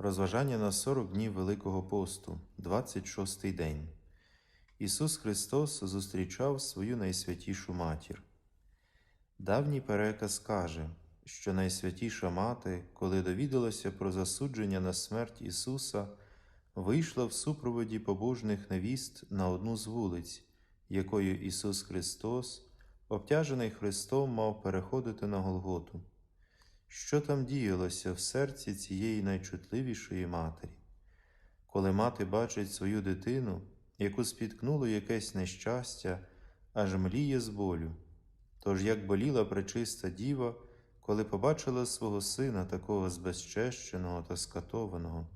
Розважання на 40 днів Великого посту, 26 день. Ісус Христос зустрічав свою найсвятішу матір. Давній переказ каже, що найсвятіша мати, коли довідалася про засудження на смерть Ісуса, вийшла в супроводі побожних невіст на одну з вулиць, якою Ісус Христос, обтяжений Христом, мав переходити на Голготу. Що там діялося в серці цієї найчутливішої матері? Коли мати бачить свою дитину, яку спіткнуло якесь нещастя, аж мліє з болю. Тож як боліла пречиста діва, коли побачила свого сина такого збезчещеного та скатованого.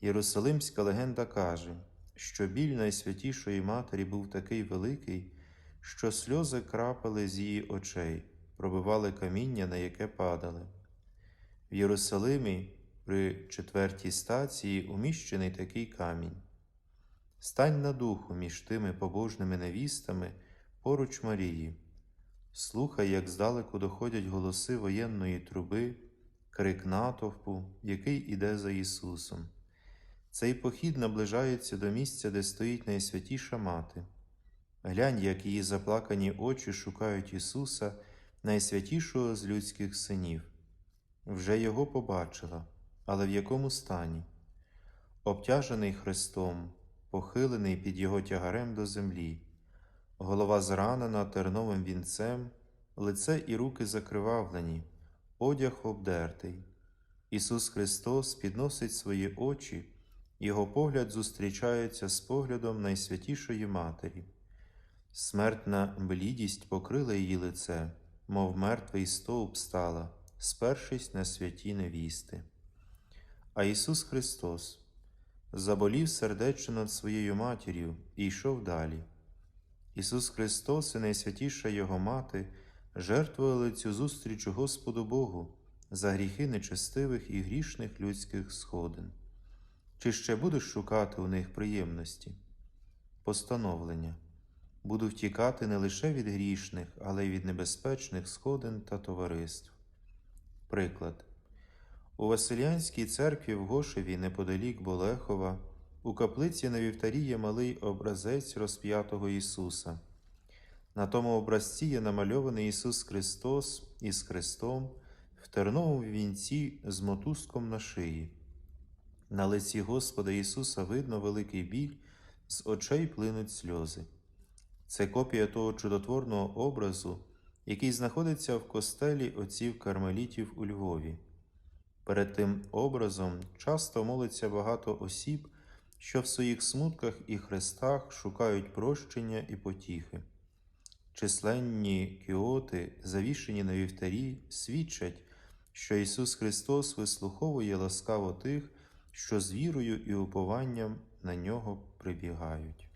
Єрусалимська легенда каже, що біль найсвятішої матері був такий великий, що сльози крапали з її очей, пробивали каміння, на яке падали. В Єрусалимі при четвертій стації уміщений такий камінь. Стань на духу між тими побожними невістами поруч Марії. Слухай, як здалеку доходять голоси воєнної труби, крик натовпу, який іде за Ісусом. Цей похід наближається до місця, де стоїть найсвятіша мати. Глянь, як її заплакані очі шукають Ісуса, найсвятішого з людських синів. Вже Його побачила, але в якому стані? Обтяжений Христом, похилений під Його тягарем до землі, голова зранена терновим вінцем, лице і руки закривавлені, одяг обдертий. Ісус Христос підносить свої очі, Його погляд зустрічається з поглядом найсвятішої Матері. Смертна блідість покрила її лице, мов мертвий стовп стала, спершись на святі невісти. А Ісус Христос заболів сердечно над своєю матір'ю і йшов далі. Ісус Христос і найсвятіша Його мати жертвували цю зустріч Господу Богу за гріхи нечестивих і грішних людських сходин. Чи ще будеш шукати у них приємності? Постановлення. Буду втікати не лише від грішних, але й від небезпечних сходин та товариств. Приклад. У Василянській церкві в Гошеві, неподалік Болехова, у каплиці на вівтарі є малий образець розп'ятого Ісуса. На тому образці є намальований Ісус Христос із Христом в терновому вінці з мотузком на шиї. На лиці Господа Ісуса видно великий біль, з очей плинуть сльози. Це копія того чудотворного образу, який знаходиться в костелі отців кармелітів у Львові. Перед тим образом часто молиться багато осіб, що в своїх смутках і хрестах шукають прощення і потіхи. Численні кіоти, завішені на вівтарі, свідчать, що Ісус Христос вислуховує ласкаво тих, що з вірою і упованням на нього прибігають.